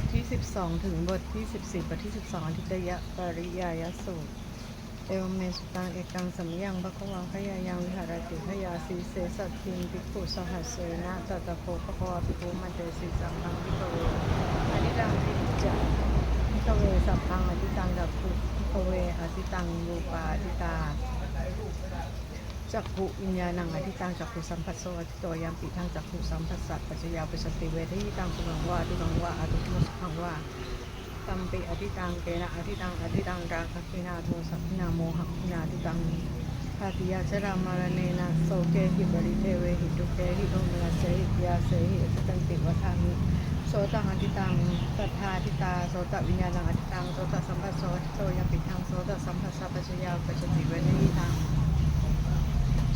ทที่ 12 ถึงบทที่ 14 บทที่ 12อธิตยะปริยายสูตร เอวเมสุตังเอกังสัมยังภควาขยายังวิหารติขยาสีเสสัตทิงภิกขุสหัสเสนะตัตโพภควาภิกขุมันเตสิสังฆังภิกขเวอนิรังวิจักภิกขเวสัพพังอธิตังดับภุภิกขเวอธิตังรูปาอธิตา จักขุวิญญาณังอธิตังจักขุสัมปัสโสอธิโตยัมปิทังจักขุสัมปัสสัตปัจจยาปัสติเวทีตังสุขังวาทุกังวาอตุมุสขังวาตัมปิอธิตังเกนะอธิตังอธิตังราคะกินาโทสัพพินาโมหะกินาอธิตังทาติยาชรามารเนนะโสเกหิบริเทเวหิตุเกหิโอมลาเสหิยาเสหิอธิตังติวัฏามิโสตังอธิตังสัทธาธิตาโสตวิญญาณังอธิตังโสตสัมปัสโสอธิโตยัมปิทังโสตสัมปัสสะปัจจยาปัจจติเวทีตัง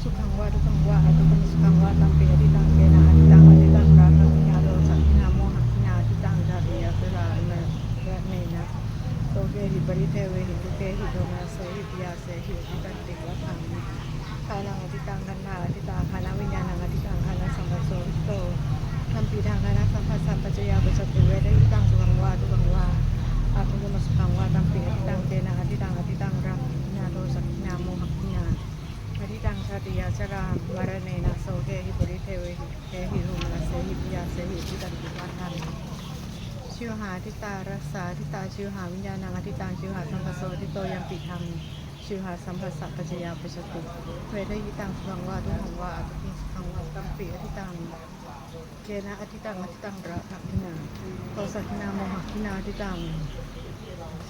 สุขังวาทุกังวาอตุกังสุขังวาตัมเปียติตังเกนะอติตังอติตังราคะกินาโดสักขินาโมหะกินาติตังจาริยาเสลาเนระเนนะโตเกหิปริเทเวหิตุเกหิโดมาเสหิปิยาเสหิอิตันติวัฏังคานังอติตังคันธาอติตังคานาวิญญาณังอติตังคานาสัมปัสโสโตทัมปีทางคานาสัมปัสสัมปัจจยาปัจจติเวทิตังสุขังวาทุกังวาอาตุกังสุขังวาตัมปีอติตังเกนะอติตังอติตังราคะกินาโดสักขินาโมหะกินา อธิตังชาติยาชรามมรเนนะโสเกหิปุริเทวิเทหิรุมนะเสหิปิยาเสหิทิตันติวัฏันชิวหาทิตารัสสาทิตาชิวหาวิญญาณังอธิตังชิวหาสัมปโสทิโตยัมปิธรรมชิวหาสัมปัสสะปัจจยาปัจจตุเวทยิตังสุขังวาทุหังวาอตุกิสุขังวาตัมปิอธิตังเกนะอธิตังอธิตังระภคินาโตสักขินาโมหคินาอธิตัง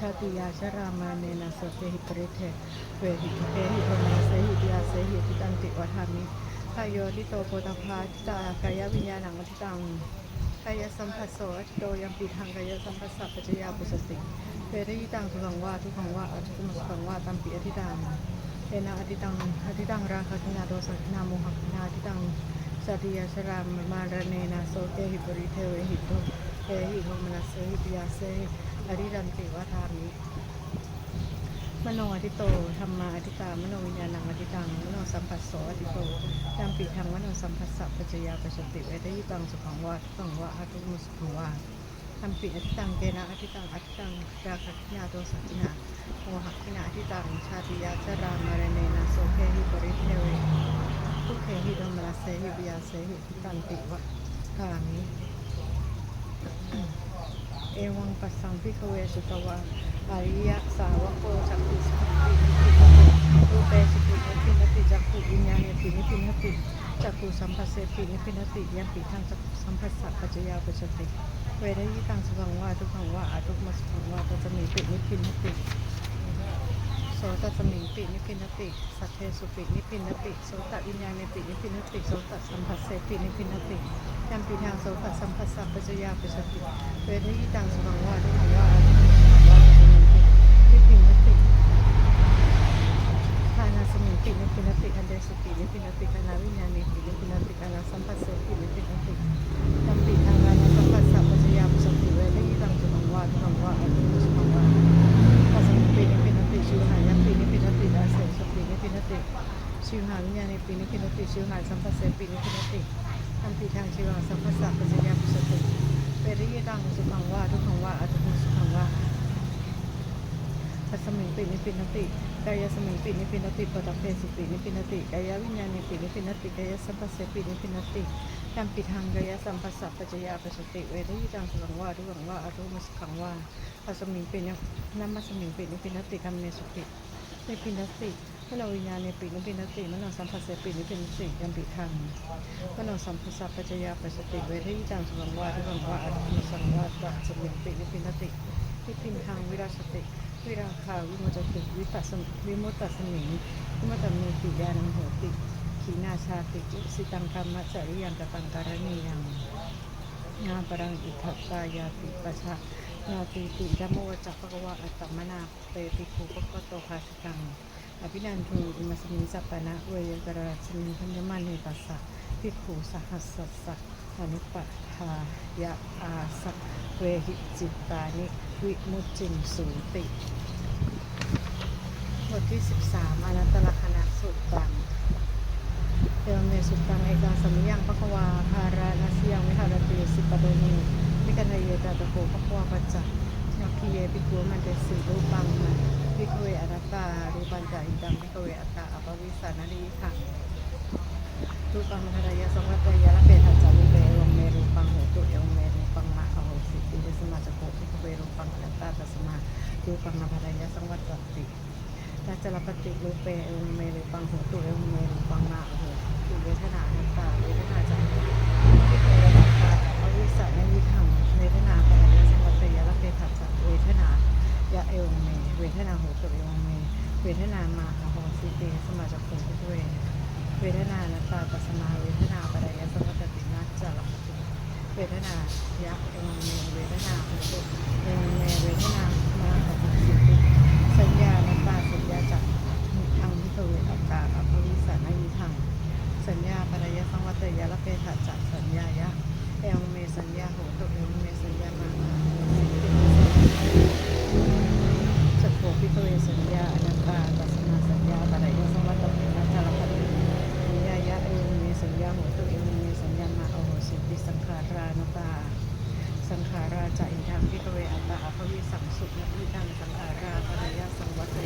ชาติยาชรามาเนนะโสเกหิปริเทเวหิทุเกหิโนาเสหิปิยาเสหิติตันติวัฏามิทายโยทิโตโพธพาทิตากายวิญญาณังอธิตังกายสัมผัสโสโตยัมปีทางกายสัมผัสสะปัจยาปุสติเวรยิตังสุขังวาทุขังวาอธิตุมสุขังวาตัมปิอธิตังเอนะอธิตังอธิตังราคะกินาโดสักินาโมหกินาอธิตังชาติยาชรามมารเนนะโสเกหิปริเทเวหิโต เอหิโทมนัสเสหิปยาเสหิอริรันติวัฏามิมโนอธิโตธรรมาอธิตามโนวิญญาณังอธิตังมโนสัมปัสโสอธิโตยัมปิทังมโนสัมปัสสะปัจจยาปัจจติเวทยิตังสุขังวาทุกังวาอาทุมุสุขังวาทัมปิอธิตังเกนะอธิตังอธิตังราคะกินาโตสักกินาโมหะกินาอธิตังชาติยาชรามารเนนะโสเคหิปริเทเวทุเคหิโดมรัสเสหิปยาเสหิทิตันติวะทามิ เอวังปัสสังพิกเวสุตวาอริยสาวกโกจักขุสัพพินิพินติรูปเปสุปินิพินติจักขุวิญญาณปินิพินติจักขุสัมภัสเสปินิพินติยัมปิทังจักขุสัมภัสสะปัจจยาปัจจติเวรยิตังสุขังวาทุกขังวาอาทุกมัสุขังวาปัจจมีปินิพินติ โสตสมิงปินิพินติ สัทเทสุปินิพินติโสตวิญญาณปินิพินติโสตสัมปัสเสปินิพินติยัมปิทางโสภสัมปัสสะปัจจยาปัจจติเวทยิตังสุขังวาทุขังวาอาทิตย์สุขังวาปินิพินติทานาสมิงปินิพินติอันเดสุปินิพินติคณาวิญญาณิปินิพินติคณาสัมปัสเสปินิพินติยัมปิทางคณาสัมปัสสะปัจจยาปัจจติเวทยิตังสุขังวาทุขังวาอาทิตย์สุขังวาตัสมิงปินิพินติชิวหายัมปินิพินติดาเสสุ ปินิติ ชิวหาวิญญาณิปินิพินติ ชิวหาสัมปัสเสปินิพินติทำปีทางชีวหาสัมปัสสะปัจจยาปุสติเปริยตังสุขังวาทุกขังวาอัตถุสุขังวาปัสมิงปินิปินติกายสมิงปินิปินติปตะเพสุปินิปินติกายวิญญาณิปินิปินติกายสัมปัสเสปินิปินติทำปีทางกายสัมปัสสะปัจจยาปุสติเวริยตังสุขังวาทุกขังวาอัตถุสุขังวาปัสมิงปินินัมมัสมิงปินิปินติคัมเนสุตินิปินติ มโนวิญญาณปินิปินติมโนสัมปัสเสปินิปินติยัมปิทางมโนสัมปสัพปัจจยาปัสสติเวทยิตังสุขังวาทุกังวาอัตติสังวาตะสมิงติวิปินติวิปินทางวิราชติ วิราคาวิมุตติวิปัสสมวิมุตตสมิงวิมุตตมีติยานังโหติขีนาชาติอุสิตังกรรมจริยังกตังการณียังงาปรังอิทัตตายาติปัชชะนาติติยโมวจักภะวะอัตตมนาเตติภูปะโตภาสิตัง อภินันทูอิมัสมิสัปปะนะเวยกราชมิพัญญมานิปัสสะพิกขุสหัสสสะอนุปทายะอาสัเวหิจิตตานิวิมุจิมสูติบทที่ 13 อนัตตลกณะสุตตังเทวเมสุตตังเอกาสมิยังปะควาคารานัสยังวิหารติสิปะโดนีเยพิกันเยตาตะโกภควาปัจจักยักขีเยปิกัวมันเตสีรูปังมัน พิกเวอนัตตารูปัญจอิดังพิกเวอัตตาอภวิสานารีค่ะรูปังมหายะสมัตยะละเปทัจจารุเปอวเมรูปังโหตุเอวเมรูปังมะอโหสิติเดสมาจะโกพิกเวรูปังอัตตาตัสมารูปังมหายะสังวัตติตัจจลปฏิรูเปเอวเมรูปังโหตุเอวเมรูปังมาโหตุเวทนานัตตาเวทนาจังพิกเวอัตตาอวิสานยิทังเวทนาปะยะสังวัตยะละเปทัจจเวทนายะเอวเมเวทนาโหตุเอวเม เวทนามาโหสิเตสมาจากโกพิกเวเวทนานัตตาปัสมาเวทนาปะยะสังวัตตินัจจลปฏิเวทนายะเอวเมเวทนาโหตุเอวเมเวทนามาโหสิติ สัญญานัตตาสัญญาจักทางพิทเวอัตตาอภวิสานายิทังสัญญาปรยสังวัตยะละเพถะจักสัญญายะเอวเมสัญญาโหตุเอวเมสัญญามาจักโขพิทเวสัญญาอนัตตาตัสมาสัญญาปรยสังวัตเปนัจจลพัตติสัญญายะเอวเมสัญญาโหตุเอวเมสัญญามาโอโหสิติสังขารานุตา สังขาราจะอินทางพิกเวอัตตาอภวิสังสุขนะอิทังสังขาราภรยาสังวัตเต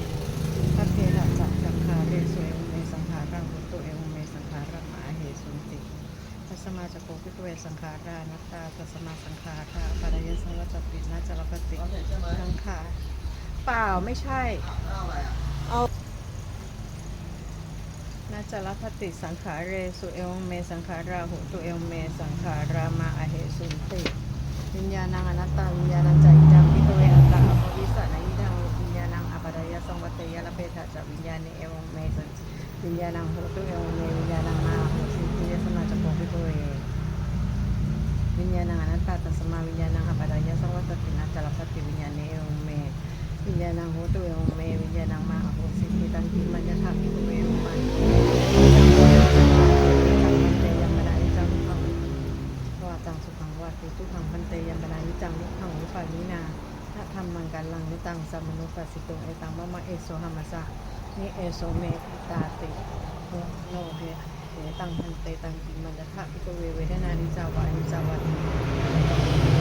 ทัพเพระจักสังขาเรสุเอวเมสังขาราหุตุเอวเมสังขารามาเหสุนติทัสมาจะโกพิกเวสังขารานัตตาทัสมาสังขาราภรยาสังวัตตินาจรปติสังขารเปล่า ไม่ใช่ เอานาจารพติสังขาเรสุเอวเมสังขาราหุตุเอวเมสังขารามาอเหสุนติวิญญาณังอนัตตาวิญญาณังใจดังพิโตเวอัตตาอภวิสานายิดังวิญญาณังอปรายสังวัตยะละเพทะจวิญญาณเอวเมสันวิญญาณังโหตุเอวเมวิญญาณังมาโหสิติยสมาจะโกพิโตเววิญญาณังอนัตตาตัสมาวิญญาณังอปรายสังวัตตินะจลปฏิวิญญาณเอวเม วิญญาณังโหตุเอวเมวิญญาณังมาโหสิติตันติมัญญะทาพิโตเวมันมันเตยังมนานิจังพังว่าตังสุขังวาติทุกขังพันเตยัมปนานิจังนิพังวิปานินาถ้าทำมังการลังนิตังสัมมนุปัสสิตุเอตังมะมะเอโสหามัสสะนิเอโสเมตตาติโนโนเฮเหตังพันเตตังกิมันตะพิโกเวเวทนานิจาวานิจาวาติ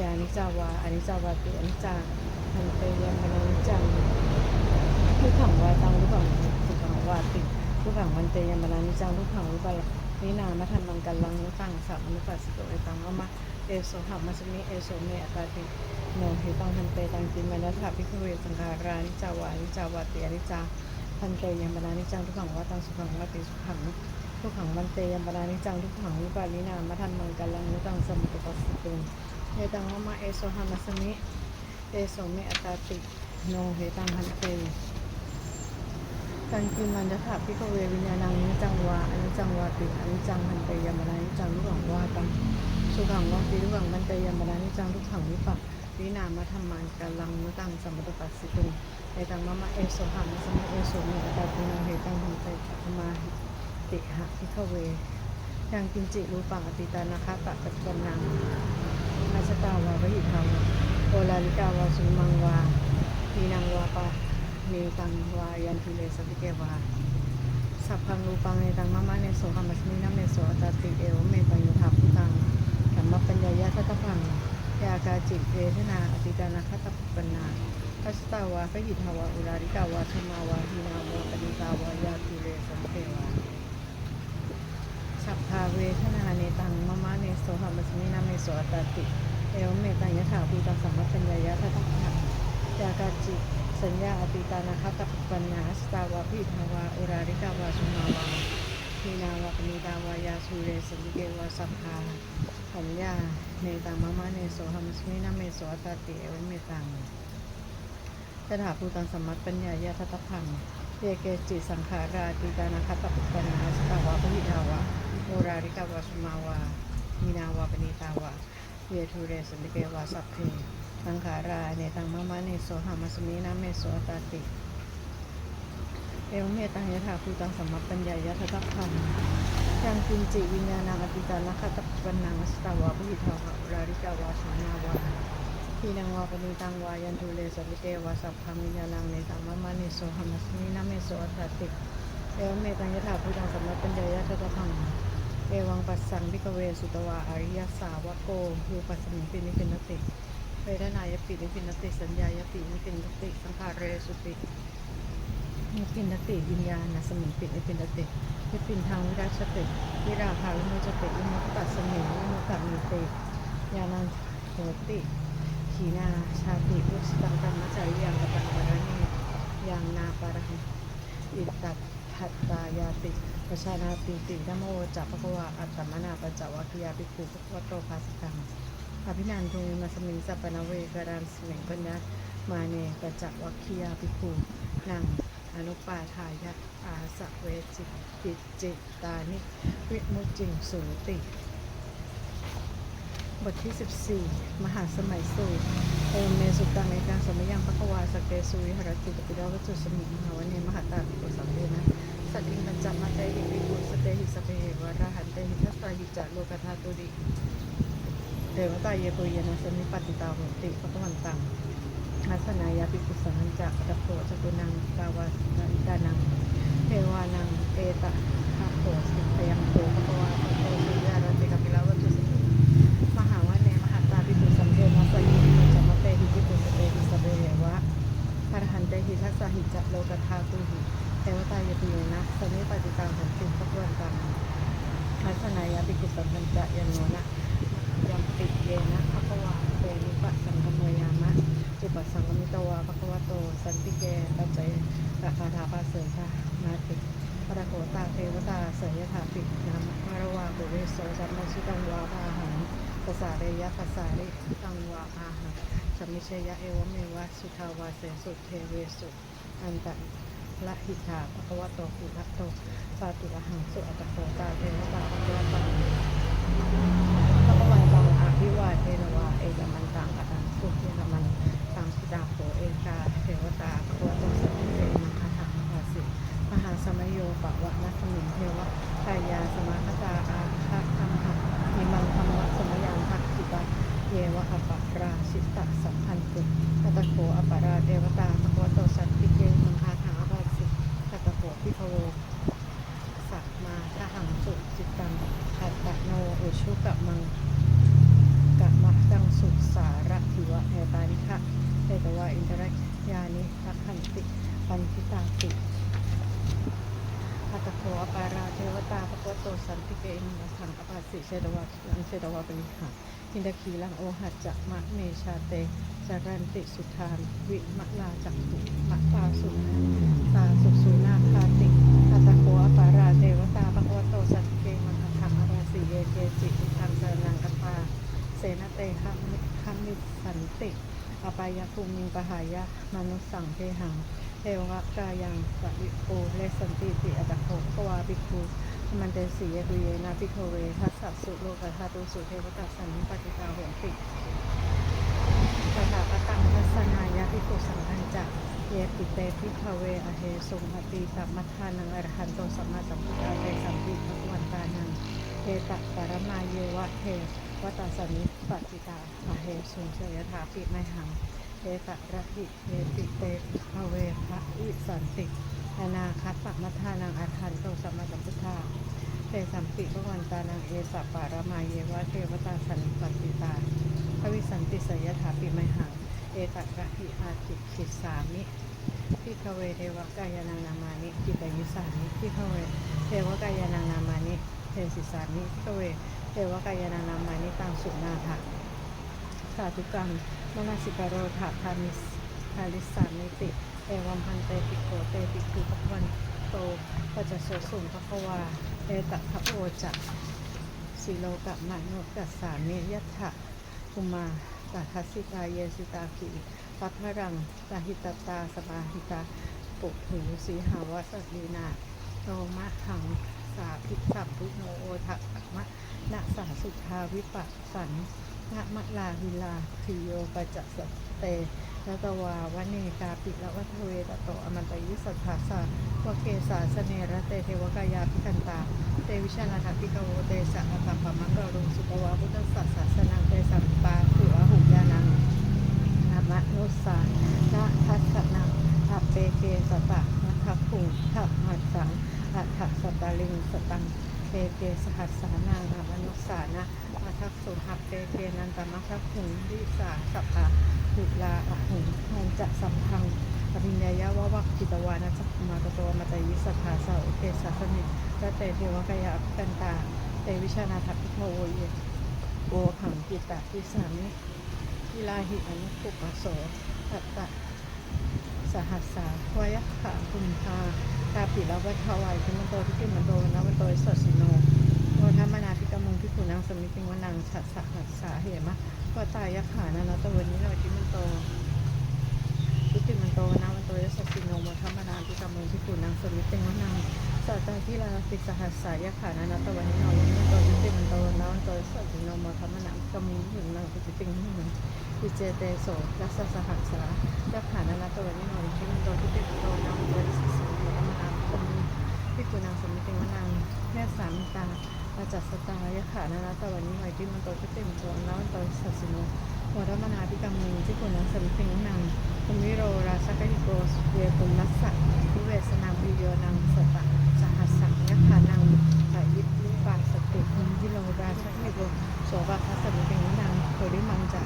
ญานิจาวาอนิจาวาติอนิจจาหันเตยัมมนานิจังทุกขังวาตังทุกขังสุขังวาติทุกขังวันเตยัมมนานิจังทุกขังวิปานินามะธรรมังกัลลังนุตังสัมมนุปัสสิโตเอตังมะมะเอโสหัมมัสมิเอโสเมอตาติโนเหตังหันเตตังตินมัญญาถาพิกเวสังขารานิจาวาอนิจาวาติอนิจจาพันเตยัมมนานิจังทุกขังวาตังสุขังวาติสุขังทุกขังวันเตยัมปรานิจังทุกขังวิปาลินามะทันมังกัลังนุตังสมุตปัสสิตุง เฮตังมะมะเอโสหามัสมิเอโสเมอัตตาติโนเฮตังหันเตตันกินมันจะถาพิกเววิญญาณังนิจังวาอนิจังวาติอนิจังหันเตยัมปรานิจังทุกขังวาตังสุขังวาติทุกขังวันเตยัมปรานิจังทุกขังวิปัสลินามะทันมังกัลังนุตังสมุตปัสสิตุเฮตังมะมะเอโสหามัสมิเอโสเมอัตตาติโนเฮตังหันเตธรรมาติหะพิขเวยังกินจิรูปังอติตานาคาตะปัจจนัง อาชตาวาวหิทาวาโอลาลิกาวาสุมังวามีนังวาปะมีตังวายันทิเลสพิเกวาสัพพังรูปังในตังมะมะเนโสหัมัสมินาเมโสอตติเอวเมตังยุทาพุตังธรรมปัญญายะทัตพังยากาจิเวทนาอติตานาคาตะปันนาอาชตาวาพหิทาวาอุลาลิกาวาสุมาวาหีนาวาปณิตาวายาทิเลสพิเกวา สัพพาเวทนาเนตังมะมะเนโสหมัสมินาเมโสอัตติเอวเมตังยะถาภูตังสัมมัปปัญญายะทัตถะยากาจิสัญญาอติตานาคตปัญญาสตาวาพิทาวาอุราริกาวาสุมาวาทีนาวาปณิตาวายาสุเรสมิเกวาสัพพาสัญญาเนตังมะมะเนโสหมัสมินาเมโสอัตตติเอวเมตังยะถาภูตังสัมมัปปัญญายะทัตถะเยเกจิสังขาราติตานาคตปัญญาสตาวาพิทาวา โอราริกาวาสมาวา มีนาวาปณิตาวาเยทูเรสมิเกวาสัพเพสังขาราเนตังมะมะเนโสหามัสมินาเมโสตาติ เอวเมตังยะถาภูตังสัมมปัญญายะทัตถะพังยังกินจิวิญญาณังอติตานาคตปันนังสตาวาภิทาวะราริกาวาสานาวาทีนังวาปณิตังวายันทุเลสวิเตวาสัพพังวิญาณังเนสังมะมะเนโสหัมสมินาเมโสอัตติ เอวเมตังยถาพุทธังสัมมปัญญายะทัตพัง เอวังปัสสังพิกเวสุตวาอริยสาวกโกยูปัสสมิปินิพินติเวทนายปินิพินติสัญญายปินิพินติสังขารเรสุตินิพินติวิญญาณสมิงปินิพินติวิปินทางวิราชติวิราภาวิมุจติวิมุตตัสมิงวิมุตตมีติยานันโหติขีนาชาติอุสตังธรรมจาริยังกตังวรณียังนาปารังอิตตั หัตตายาติปชานาติตินโมจัปปะวะอัตตมนาปจจวัคยาภิกขุวัตโตภาสิกังอภินันทุมาสมิงสัปนเวกรันสมิงปัญญามาเนปจักวัคยาภิกขุนังอนุปาทายะอาสะเวจิติจิตานิวิมุจิงสูติ บทที่ 14 มหาสมัยสูตรเอมเมสุตังในการสมัยยังพระวาสกเกสุวิหรติตปิดาวัจจุสมิงหาวันเนมหาตาปิโกสังเวนะ สัตติงปันจมาเตหิวิปุสเตหิสเปหิวราหันเตหิทัสตาหิจัโลกธาตุดิเทวตาเยปุยนะสมิปติตาหุติพระวันตังอาสนายาปิกุสังจักตะโพจตุนังกาวาสิกานังเทวานังเอตะหะโพสิตยังโตภควาโตสุญญาณเตกปิลาวัจจุสิมหาวันเนมหาตาปิกุสังเทนะสยิปัจจมเตหิปิกุสเตหิสเบเหวะอรหันเตหิทัสสะหิจัโลกธาตุหิเทวตาเยปุยนะสมิปฏิตาโหติพระวันตังอาสนายาปิกุสังจักยันโนนะ ยัมปิเยนะภะคะวะเตนิปัสสังกมยามะอุปสังกมิตวาภะคะวะโต สันติเกปัจเจราคาถาปาเสยชานาติปะโกตาเทวตาเสยถาปินามะมารวาปุเรโสสัมมชิตังวาอาหังภาษาเรยะภาษาริตังวาอาหังสัมมิเช ยะเอวเมวะสุทาวาเสสุเทเวสุอันตะละหิตาภะคะวะโตอุระโตปาตุระหังสุอัตตโกตาเทวตาภะคะวะตังพระวันตังอาภิวาเทนวาเอกมันตังอัตังสุขีหมันตังสุดาโขเอกาเทวตาโคตสัพเพมังคถังภาสิมหาสมโยปะวะนัสมิงเทวะกายาสมาคตาอาคาคัมหะมิมังธรรมะสม เยวะอปะราชิตะสัพพันตุตตะโขอปาราเทวตาภควโตสันติเกมังคาถังอภาสิตตะโขพิภโวสักมาทหังสุจิตังอัตตโนอุชุกะมังกะมะดังสุสารทิวะเอตานิคะเอตวะอินทรยานิทักขันติปันทิตาติอัตโขอปาราเทวตาปะโกโตสันติเกอิมัทังอภาสิเชตวะลังเชตวะปริหา อินทคีลังโอหัจจะมะเมชาเตจารันติสุทาน วิมะลาจักขุมะตาสุตาสุสุนาคาติอัตตโคอปาราเทวตาภะคโตสัตเกมังคังอราสีเยเกจิอิทังสรนังกัปาเสนเตคัมมิคัมมิสันติอปายภูมิงปหายะมนุสังเทหังเทวะกายังปะวิโอเลสันติติอัตโคภควาภิกขุ มันเตสีเยกุเยนาภิกขเวทัสสะสุโลกธาตุสุเทวตาสันนิปติตาโหติตถาคตังทัศนายะภิกุสังฆัญจะเยปิเตพิภเวอเหสุงอติสัมมัทานังอรหันโตสัมมาสัมพุทธาเตสัมปิภควันตานังเทตะปรมาเยวะเทวตาสมิปติตาอเหสุงเสยถาปิไมหังเทตะระหิเยติเตพิภเวภะอิสันติ นานาคัสสะมัทธานังอรหันโตสัมมาสัมพุทธาเตสัมปิภวันตานังเอสะปารมาเยวะเทวตาสันนิปติตาภวิสันติสยถาปิไมหังเอตักะหิอาติขิสามิพิคเวเทวกายานังนามานิกิตยิสามิพิคเวเทวกายานังนามานิเทสิสามิพิคเวเทวกายานังนามานิตังสุนาถะสาธุกังมนาสิกโรธาธามิส ทาลิสามิติเอวัมพันเตปิโกเตปิกุปะวันโตปัจจโสสุงภควาเอตทะโอจักสิโลกะมะโนกัสสามิยัตถะกุมาตาทัสิตาเยสิตาขีปัทรังตาหิตตาสมาหิตาปุถุสีหาวสลีนาโตมะหังสาพิสัมพุโนโอทะมะนะสาสุทาวิปัสสันนะมะลาหิลาคิโยปัจจสเต ทัตวาวเนกาปิละวัทเวตโตอมันตยิสัทธาสาวเกสาสเนระเตเทวกายาพิกันตา เตวิชานาถปิกโวเตสะอัตตปะมังกรุงสุปวาพุทธสัสสนังเตสัมปาถุอหุยานังธรรมนุสานะทัสสนังอัเปเกสตะนัทพุงทัหัสสังอัฏฐสตาลิงสตังเปเกสหัสสานังอัมนุสานะอัทักสุหัเปเกนันตมัคคุงดิสาสัพพะ หุลาอะหุงมันจะสัมพังปริญญายาวะวักจิตวานะจักมาตโตมัตยิสัทธาสาวเกสัสนิระเตเทวกายาภิกันตาเตวิชานาทัพพิโทโวเยโอขังกิตตะพิสามิวิลาหิอนุปุปโสตัตตะสหัสสาวยขะคุมพาตาปิละวัฏวายพิมันโตทิกิมันโตนวันโตสสิโนโมทัมมนาพิกมุงพิขุนังสมิติงวนังฉัสสะหัสสาเหมะ ก็ตายยักษ์ขานะนะแต่วันนี้เราที่มันโตทุติมันโตนะมันโตยศสิโนมธรรมนานที่กำมือที่กุนนางสมิตเตงวนางสัตาที่ลาปิสหัสสายขานะนะแต่วันนี้เราที่มันโตทุติมันโตนะมันโตยศสิโนมธรรมนานกำมือที่กุนนางสมิตเตงวนางวิเจเตโสรัสสหัสสายักษ์ขานะนะแต่วันนี้เราที่มันโตทุติมันโตนะมันโตยศสิโนมธรรมนานกำมือที่กุนนางสมิตเตงวนางแม่สามตา มุพิกุนางสมิติวนังคุมิโรราชกหิโกสเวคุมัสสะวิเวสนาวิโยนังสตะสหัสสังยักขานังสายิปปาสติคุมิโรราชกิโกโสภะสมิติงนังโคดิมังจา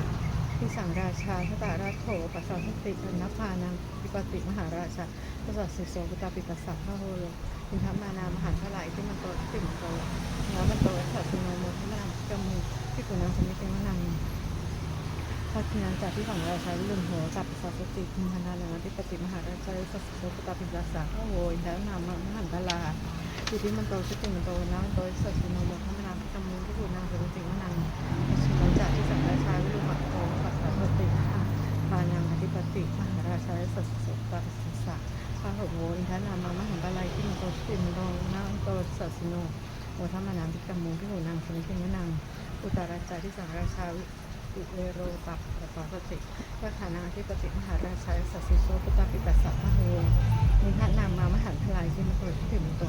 ที่สังราชาชตาราโถปัสสาวสติอนัพานังปิปติมหาราชาปัสสาวสิโสกุตาปิปัสสะพะโหโลอินทมานามหาทลายที่มันโตติ่มโตแล้วมันโตสัสสิโนโมทิมานามกมูที่กุณังสมิติมนังพัฒนาจากที่ฝั่งราชาลุมโหกับปัสสาวสติคุมพนานังปิปติมหาราชาสัสสิโสกุตาปิปัสสะพะโหอินทนามมหันตลาอยู่ที่มันโตชิติมันโตนะมันโตสัสสิโนโมทิมานามกมูที่กุณังสมิติมนังจากที่สังราชาวิรุมัตโตปัสสาวติหะพานังอธิป ติมหาราชาสัสสะปัสสะพระหกโวอินทนามามหันตาลัยที่มโตสิมโตนาโตสัสโนโอธรรมนามพิกรรมูพิโหนังสมิติมนังอุตาราชาที่สังราชาอุเวโรตัปปัสสาวติพระฐานังอธิปติมหาราชาสัสสิโสปุตตปิปัสสะพระโหอินทนามามหันตาลัยที่มโตสิมโต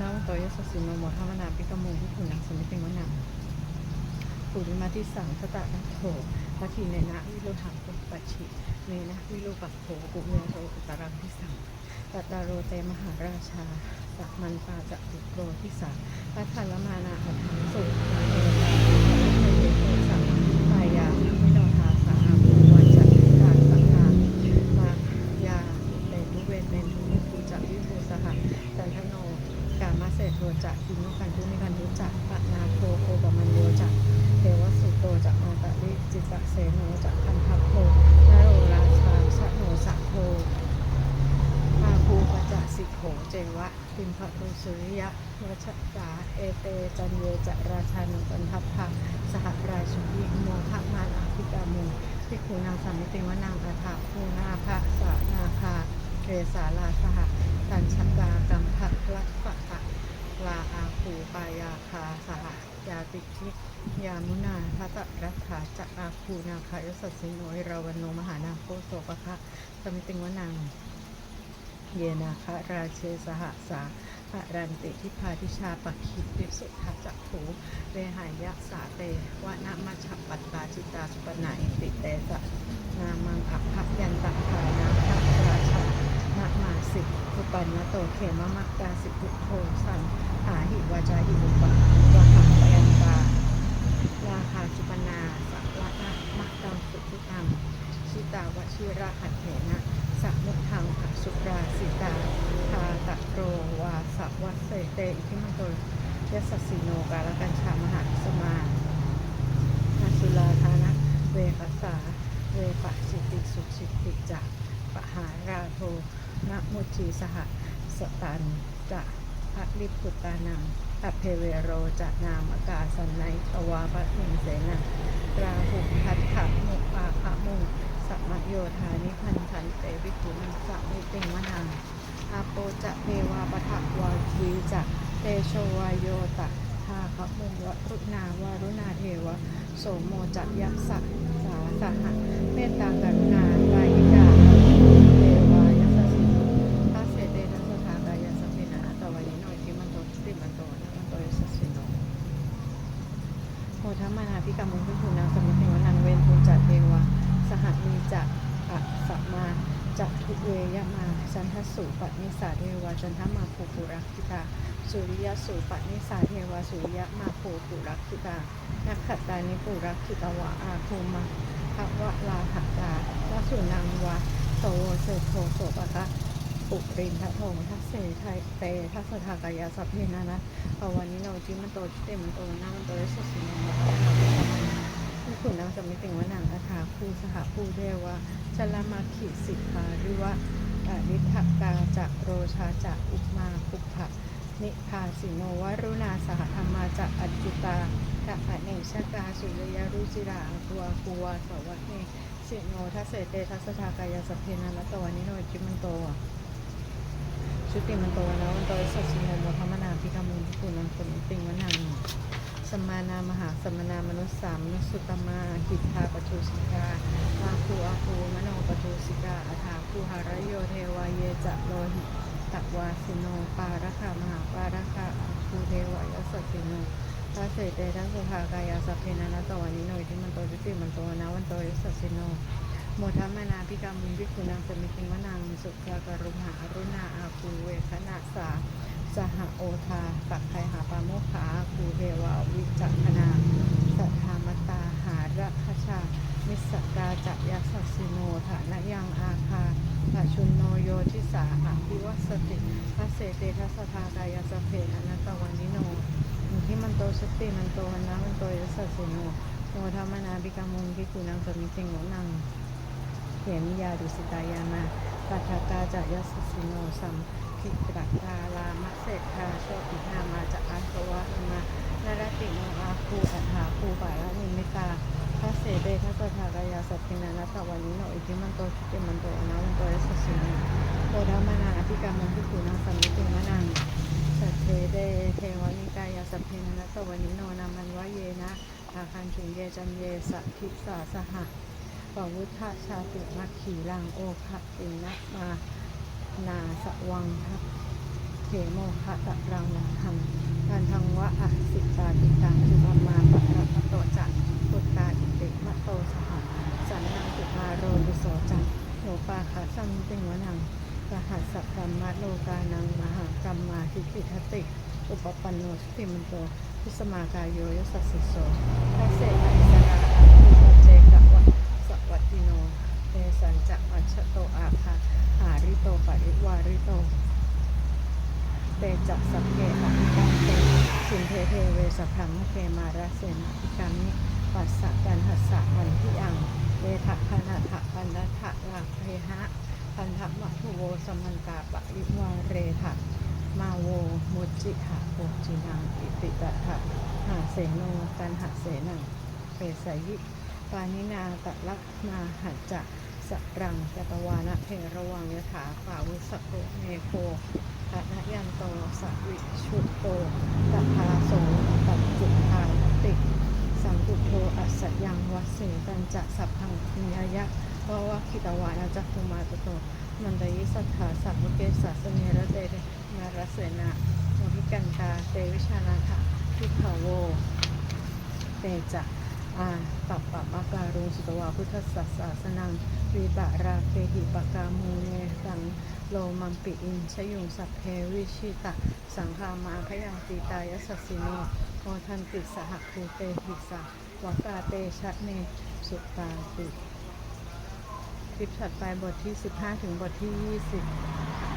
นาโตยสัสโนโมธรรมนามพิกรรมูพิโหนังสมิติมนังปุริมาทิสังสตะนัโถพัทีเนนะวิโลหังปุ ปัชชิเนนะวิลูปัสโถกุเมโรอุตรังทิสังตัตตาโรเตมหาราชา สัมันปาจะตุโรทิสังพัทธลมานาหัตถังสุมาเอตาเทเยโทสังปายาวิโนทาสังอาภูวันจักตาสังฆามายาเตทุเวนเมนทุมุภูจักวิภูสหจันทโน กามาเศโทจะกินุกันทุนิกันทุจะปะนาโคโคปมันโยจะเทวสุโตจะมาตะลิจิตตะเสโนจะพันทัพโพนโรราชาชะโนสัโทอาภูปจะสิ โขเจวะติมพะตุสุริยะวัชจาเอเต จันเยจะราชานุปันทัพพะสหราชุกิโมทมานาภิกามุพิคูนางสามิติวนังอาถาภูนาภะสานาคาเกสาลาสหตัญชกากัมภะวัฏปะลาอาคูปายาคาสหยาติทิยามุนาทัตรัฐาจะอาคูนาคายสัสสิโนยราวันโนมหานาโคโสปะคะสมิติงวนัง เยนาคาราเชสหสาปรันติทิพาทิชาปะคิดวิสุทธจักขูเวหายะสาเตวะนามาฉับปัตตาจิตาสุปนาอิติเตสะนามังอัพพยันตะทานาคัราชานะมาสิอุปันนโตเขมะมักกาสิพุโทสันหาหิวาจาหิอุปะวะหังปยันตาลาคาจุปนาสัพวะนะมักตังสุทุตังชิตาวชิระหัตเถนะ สัมมุทังอสุราสิตาทาตะโรวาสวัสเสเตอิทิมันโตยสสสิโนกาลกัญชามหาสมานาสุลาธานะเวกัสสาเวปะสิติสุชิติจักปหาราโทนะมุชีสหสตันจะพระลิพุตานังอเพเวโรจะนามกาสันไนทวาปะหิงเสนาราหุพัทธะมุปาคะมุง สัมโยธานิพันธันเตวิคุนังสัมิติงมนังอาโปจะเทวาปะทะวาจีจะเตโชวายโยตะทาคะมุงวรุณาวารุณาเทวะ โสโมจะยักษะสาสหะเมตตากรุณากายิกา มานาพิกรรมุพิภูนางสมิติวนังเวนทุจัตเทวาสหมีจักอะสัมมาจักทุเวยมาจันทสุปนิสาเทวาจันทมาภูปุรักขิตา สุปนิสาเทวาสุริยมาภูปุรักขิตานักขัตตานิปุรักขิตวะอาภูมาภวะลาหัตตาวสุนังวะโตเสโทโสปะคะปุรินทะโททัสเสไทเตทัสทากายาสัพเพนะนะภวันนี้เราจิมันโตเตมันโตนามันโตยสสินังมะผู้ขุนนางสมิติงว่านังอาถาภูสหภูเทวะชลมาขิสิกขาหรือว่านิทกาจะโรชาจะอุมาปุพะ นิพาสิโนวรุณาสหธรรมาจะอัจจุตาตะเนชกาสุริยรุจิราตัวกัวสวัสเนสิโนทัสเสเตทัสสทากายาสพเพนันละตวานิโนจิมันโตอะชุติมันโตนะวันโตสัสสิโนโมทมนาพิกามุนทุนังสมิติงวนังสมานามหาสมานามนุสสามนุสุตมาหิทธาปทุสิกาอาคูอาคูมโนปทุสิกาอาถาคูหารโยเทวาเยจะโลหิต วาสิโนปาระคามหาปาระคาภูเทวายสสิโนทัสเสเตทัสสภากายาสัพเพนะนะตวานิโนที่มันโตจุติมันโตนะวันโตยสสสิโนโมทัมนาพิกามุนวิคุนังสมิติงวนังสุขากรุมหาอรุณาอาคูเวคณะสาสหโอทาตักไคหาปาโมขาอาคูเทวาวิจักขนาสัทธามตาหาระคชามิสกาจักยสสสิโนฐานะยังอาคา ปชุนโนโยทิสาหาพิวัสติทัสเสเตทัสสทากายสเพอนัตตวานิโนมุทิมันโตสติมันโตวันนะมันโตยัสสิโนโมทัมมนาพิกามุนวิคุนังสมิติงวนังเขมิยาดุสิตายามาปัทากาจายสสสิโนสัมพิกรักาลามะเศรษฐาโชตินามาจากอาสวะมานรติโนอาคูอัฏฐาคูบาลนิมิตา ทัสเสเดทัสสทากายาสัพพินานัตตวันนิโนอิทิมันโตชุติมันโตอนาวันโตยสสสิโนโอดามานาอธิกรรมังพิคูนังสัมมิติมะนังสัทเทเดเทวานิกายาสัพพินานัตตวันนิโนนามันวะเยนะอาคันจุงเยจันเยสัพพิสาสหะปวุฒชาติมัคขีลังโอคะตินะมานาสวังทัพเขโมคะตะรังนังทังการทังวะอสิตาติตังสุภมาปะระพะโตจักพุตตาอิ ติมะโตสหสันนังสุมาโรดุโสจักโลปาคะสัมติงวนังสหัสสะกัมมะโลกานังมหากรรมมาทิพิทติ อุปปันโนสติมันโตพิสมากายโยยสัสสิโสทัสเสนาอิสระอาภูปเจกวะสวัสดิโนเตสันจะอัชโตอาคาหาริโตปริวาริโตเตจักสัพเพอภิกัมเตสินเทเทเวสัพพังเกมาราเสนาภิกามิ ปัสสะกันหัสสะวันทิยังเวทะคณะทะปันดทะลาเพหะพันธะมัทุโวสมันตาปะริวาเรทะมาโวมุจิหะโปจินังอิติตะทะหาเสโนกันหะเสนังเปสยิ ปานินาตะลักนาหัจจะสรังจตวานะเพระวังยถาปาวุสโกเมโคอะนะยันโตสวิชุโตตถาโสตัจจุทาติสัม พุทโธอัสสยังวัสเสตันจะสัพพังนิยยะวะวะคิตวานาจักคุมาตโตมันดยิสัทธาสัพเกสัสเนระเตนารเสนาโมหิกันตาเตวิชานาถะพิขโวเตจะอาตัปปะมะการุงสุตวาพุทธสัสสาสนังวีบะราเปหิปะกามูเนสังโลมัมปิอินชยุงสัพเพวิชิตะ สังฆามาพยังตีตายสัสสิโนโอทันติสหภูเตหิสา วกาเตชะเนสุตาติ คลิปถัดไปบทที่ 15 ถึงบทที่ 20